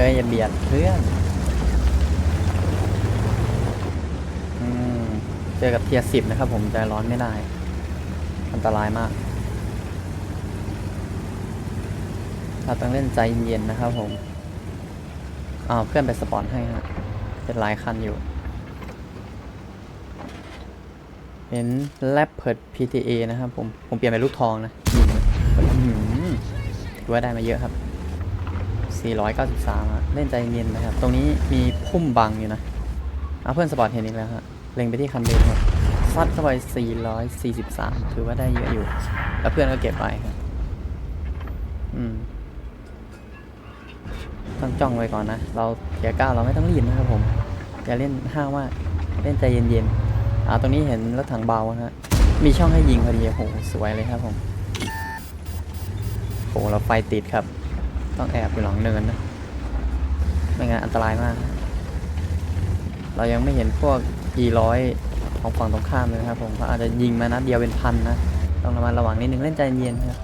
อ้ยอย่าเบียดเพื่อนอืมเจอกับเทียสิบนะครับผมใจร้อนไม่ได้ อันตรายมาก เราต้องเล่นใจเย็นๆนะครับผมอ้าวเพื่อนไปสปอนให้ฮะเป็นหลายคันอยู่เห็นแรปเพิร์ด PTA นะครับผม ผมเปลี่ยนเป็นลูกทองนะยิงเลยอื้อหือถือว่าได้มาเยอะครับ 493อะเล่นใจเย็นนะครับ ตรงนี้มีพุ่มบังอยู่นะเอาเพื่อนสปอร์ตเห็นอีกแล้วฮะ เล็งไปที่คันเบนครับซัดเข้าไป 443 ถือว่าได้เยอะอยู่ แล้วเพื่อนก็เก็บไปครับ อืม ต้องจ้องไว้ก่อนนะ เราเกียร์เก้าเราไม่ต้องรีบนะครับผม อย่าเล่นห้าวมากเล่นใจเย็นๆ อ่า ตรงนี้เห็นรถถังเบาฮะ มีช่องให้ยิงพอดีโอ้โหสวยเลยครับผมโอ้โหเราไฟติดครับ ต้องแอบอยู่หลังเนินนะ ไม่งั้นอันตรายมาก เรายังไม่เห็นพวก E100 ของฝั่งตรงข้ามเลยครับผมเขาอาจจะยิงมานัดเดียวเป็นพันนะ ต้องระมัดระวังนิดนึงเล่นใจเย็นครับ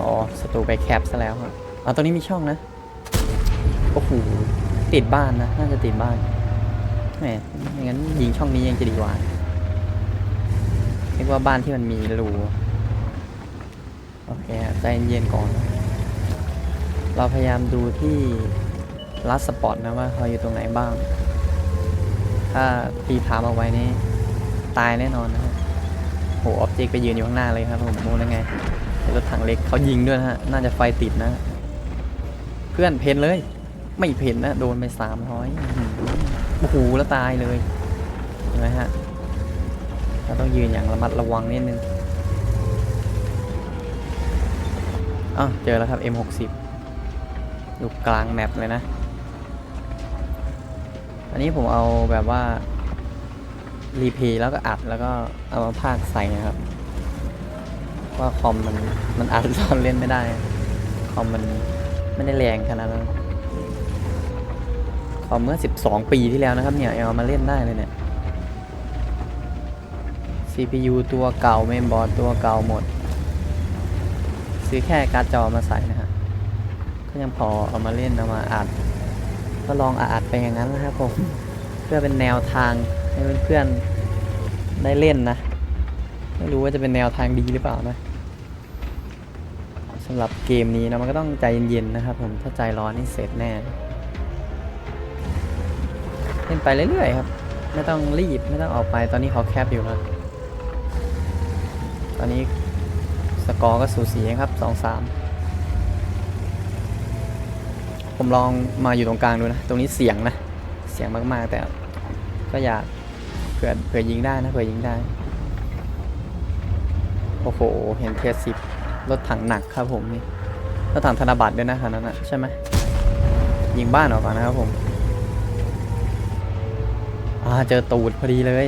อ๋อศัตรูไปแคปซะแล้วครับอ๋อตรงนี้มีช่องนะ โอ้โห ติดบ้านนะ น่าจะติดบ้านแหมไม่งั้นยิงช่องนี้ยังจะดีกว่าเรียกว่าบ้านที่มันมีรู โอเคใจเย็นๆก่อน เราพยายามดูที่ลัดสปอตนะว่าเขาอยู่ตรงไหนบ้าง ถ้าตีถามเอาไว้นี่ตายแน่นอนนะโหออบเจกต์ไปยืนอยู่ข้างหน้าเลยครับผมมูแล้วไงรถถังเล็กเขายิงด้วยนะฮะ น่าจะไฟติดนะ เพื่อนเพนเลย ไม่เพนนะ โดนไปสามร้อยโอ้โหแล้วตายเลยเห็นไหมฮะ เราต้องยืนอย่างระมัดระวังนิดนึง อ้าเจอแล้วครับ M60 อยู่กลางแมปเลยนะ อันนี้ผมเอาแบบว่า รีพย์แล้วก็อัดแล้วก็เอามาพากใส่นะครับ ว่าคอมมันมันอัดตอนเล่นไม่ได้ คอมมันไม่ได้แรงขนาดนั้น คอมเมื่อ 12 ปีที่แล้วนะครับ เนี่ยเอามาเล่นได้เลยเนี่ย CPU ตัวเก่าเมนบอร์ดตัวเก่าหมด ซื้อแค่การ์ดจอมาใส่นะฮะก็ยังพอเอามาเล่นเอามาอัด ก็ลองอัดไปอย่างนั้นนะครับผม เพื่อเป็นแนวทางให้เพื่อนๆได้เล่นนะ ไม่รู้ว่าจะเป็นแนวทางดีหรือเปล่านะสำหรับเกมนี้นะมันก็ต้องใจเย็นๆนะครับผมถ้าใจร้อนนี่เสร็จแน่เล่นไปเรื่อยๆครับ ไม่ต้องรีบไม่ต้องออกไปตอนนี้เขาแคปอยู่นะตอนนี้ สกอร์ก็สูสีครับสองสามผมลองมาอยู่ตรงกลางดูนะ ตรงนี้เสียงนะ เสียงมากๆ แต่ก็อยากเผื่อเผื่อยิงได้นะเผื่อยิงได้ โอ้โห เห็นเทียสิบรถถังหนักครับผมนี่รถถังธนบัตรด้วยนะคันนั้นนะใช่ไหมยิงบ้านออกก่อนะครับผมอ่าเจอตูดพอดีเลย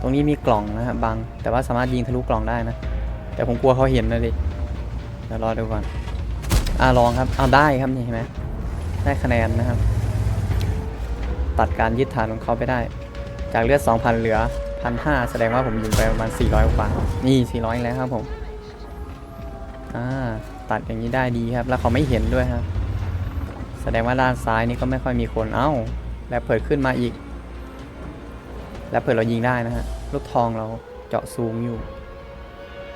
ตรงนี้มีกล่องนะครับบังแต่ว่าสามารถยิงทะลุกล่องได้นะ แต่ผมกลัวเขาเห็นนะดิเดี๋ยวรอดูก่อนอ่าลองครับเอาได้ครับนี่เห็นไหมได้คะแนนนะครับ ตัดการยึดฐานของเขาไปได้ จากเลือด 2,000 เหลือ 1,500 แสดงว่าผมยิงไปประมาณ 400 กว่า นี่ 400อีกแล้วครับผม อ่า ตัดอย่างนี้ได้ดีครับ แล้วเขาไม่เห็นด้วยครับ แสดงว่าด้านซ้ายนี่ก็ไม่ค่อยมีคน เอ้า แล้วเปิดขึ้นมาอีก แล้วเปิดเรายิงได้นะฮะ ลูกทองเราเจาะซูมอยู่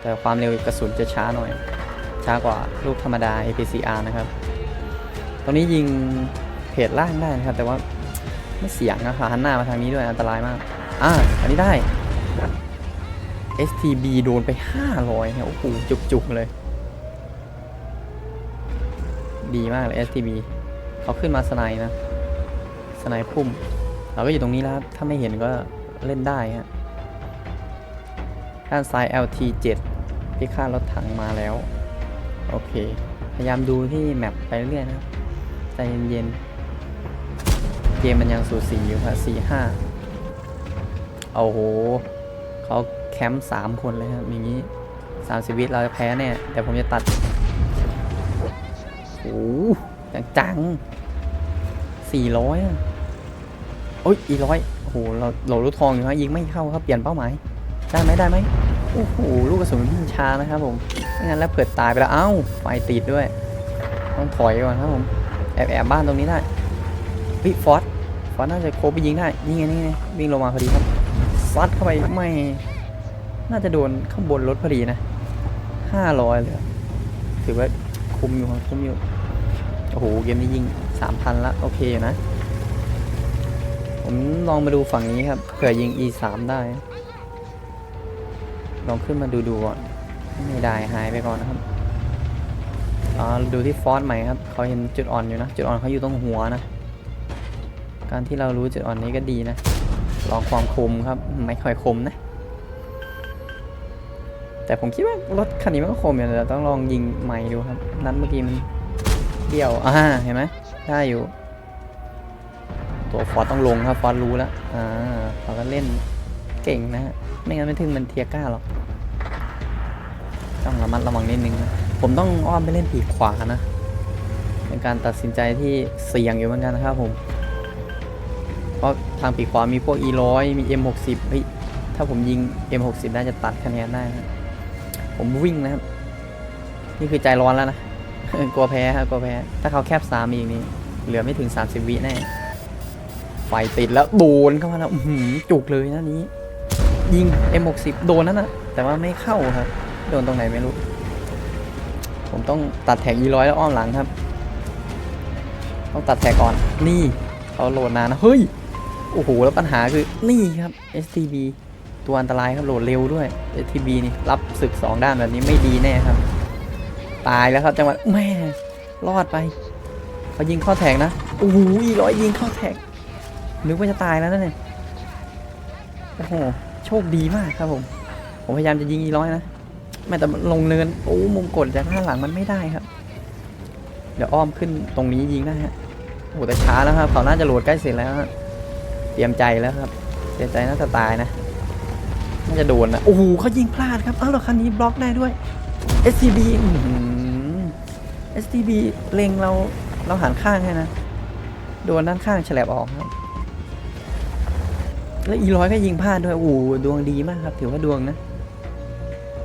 แต่ความเร็วกระสุนจะช้าหน่อย ช้ากว่าลูกธรรมดา APCR นะครับ ตรงนี้ยิงเพจล่างได้นะครับ แต่ว่าไม่เสียงนะครับหันหน้ามาทางนี้ด้วยอันตรายมาก อ่า อันนี้ได้ STB โดนไป 500เนี่ยโอ้โหจุกๆเลย ดีมากเลย STB เขาขึ้นมาสไนด์นะ สไนด์พุ่ม เราก็อยู่ตรงนี้แล้ว ถ้าไม่เห็นก็เล่นได้ฮะด้านซ้าย LT7 ที่ค่ารถถังมาแล้ว โอเค พยายามดูที่แมปไปเรื่อยๆนะครับ ใจเย็นๆ เกมมันยังสูสีอยู่ครับสี่ห้าโอ้โหเขาแคมป์สามคนเลยครับอย่างนี้สามสิบวิเราจะแพ้แน่แต่ผมจะตัดโอ้โหจังๆสี่ร้อยโอ้ยอีร้อยโอ้โหเราเราลูกทองอยู่ฮะยิงไม่เข้าครับเปลี่ยนเป้าหมายได้ไหมได้ไหม โอ้โหลูกกระสุนมันวิ่งช้านะครับผมไม่งั้นแล้วเปิดตายไปแล้วเอ้าไฟติดด้วย ต้องถอยก่อนครับผมแอบแอบบ้านตรงนี้ได้เฮ้ยฟอสฟอสน่าจะโคบไปยิงได้นี่ไงนี่ไงวิ่งลงมาพอดีครับซัดเข้าไปไม่น่าจะโดนข้างบนรถพอดีนะห้าร้อยเลยถือว่าคุ้มอยู่ครับคุ้มอยู่โอ้โหเกมนี้ยิงสามพันละโอเคอยู่นะ ผมลองมาดูฝั่งนี้ครับเผื่อยิง e 3ได้ ลองขึ้นมาดูดูก่อนไม่ได้หายไปก่อนนะครับอ่าดูที่ฟอนต์ใหม่ครับเขาเห็นจุดอ่อนอยู่นะ จุดอ่อนเขาอยู่ตรงหัวนะ การที่เรารู้จุดอ่อนนี้ก็ดีนะ ลองความคมครับไม่ค่อยคมนะ แต่ผมคิดว่ารถคันนี้มันก็คมอยู่แต่ต้องลองยิงใหม่ดูครับ นัดเมื่อกี้มันเบี้ยวอ่าเห็นไหมได้อยู่ ตัวฟอสต้องลงครับฟอสรู้แล้วอ่าเขาก็เล่น เก่งนะฮะ ไม่งั้นไม่ถึงมันเทียก้าหรอก ต้องระมัดระวังนิดนึงนะ ผมต้องอ้อมไปเล่นปีกขวานะ เป็นการตัดสินใจที่เสี่ยงอยู่เหมือนกันนะครับผม เพราะทางปีกขวามีพวก E ร้อยมี M60 เฮ้ย ถ้าผมยิง M60 น่าจะตัดคะแนนได้นะผมวิ่งนะครับ นี่คือใจร้อนแล้วนะ กลัวแพ้ครับกลัวแพ้ ถ้าเขาแคบสามอีกนี่เหลือไม่ถึง 30 วิแน่ไฟติดแล้วโดนเข้ามาแล้วจุกเลยนะนี้ ยิง M60 โดนนั่นนะแต่ว่าไม่เข้าครับ โดนตรงไหนไม่รู้ ผมต้องตัดแท็ก E ร้อยแล้วอ้อมหลังครับ ต้องตัดแท็กก่อน นี่เขาโหลดนานนะ เฮ้ย โอ้โห แล้วปัญหาคือนี่ครับ STB ตัวอันตรายครับโหลดเร็วด้วย STB นี่รับศึก 2 ด้านแบบนี้ไม่ดีแน่ครับ ตายแล้วครับจังหวะแม่รอดไปเขายิงข้าแท็กนะโอ้โหอีร้อยยิงข้าแท็กนึกว่าจะตายแล้วนะเนี่ยโอ้โห โชคดีมากครับผม ผมพยายามจะยิงอีร้อยนะไม่แต่ลงเนินโอ้มุมกดจากข้าหลังมันไม่ได้ครับ เดี๋ยวอ้อมขึ้นตรงนี้ยิงนะฮะโอ้แต่ช้าแล้วครับเขาน่าจะโหลดใกล้เสร็จแล้วฮะเตรียมใจแล้วครับเตรียมใจน่าจะตายนะน่าจะโดนนะโอ้โหเขายิงพลาดครับเอ้าแล้วคันนี้บล็อกได้ด้วย SCB SCB เล็งเราเราหันข้างให้นะโดนด้านข้างฉลับออกครับ แล้วอีร้อยก็ยิงพลาดด้วยโอ้ดวงดีมากครับ ถือว่าดวงนะ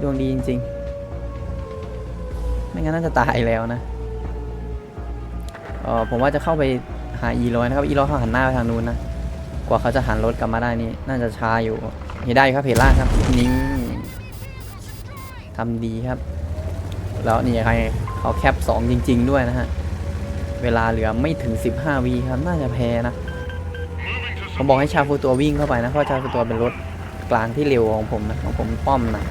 ดวงดีจริงๆ ไม่งั้นน่าจะตายแล้วนะเออผมว่าจะเข้าไปหาอีร้อยนะครับ อีร้อยเขาหันหน้าไปทางนู้นนะ กว่าเขาจะหันรถกลับมาได้นี่ น่าจะช้าอยู่เห็นได้ครับเพล่าครับนี่ทำดีครับ แล้วนี่ใครเขาแคป 2 จริง ๆ ด้วยนะฮะ เวลาเหลือไม่ถึง 15วีครับ น่าจะแพ้นะ ผมบอกให้ชาฟูตัววิ่งเข้าไปนะเพราะชาฟูตัวเป็นรถกลางที่เร็วของผมนะของผมป้อมนะ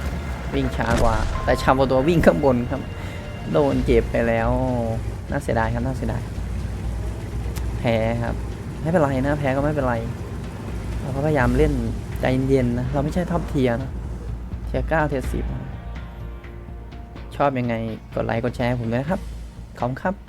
วิ่งช้ากว่า แต่ชาฟูตัววิ่งข้างบนครับ โดนเจ็บไปแล้ว น่าเสียดายครับน่าเสียดายแพ้ครับ ไม่เป็นไรนะ แพ้ก็ไม่เป็นไรเราก็พยายามเล่นใจเย็นๆนะเราไม่ใช่ท็อปเทียนะเทียเก้าเทียสิบชอบยังไงกดไลค์กดแชร์ผมด้วยครับขอบคุณครับ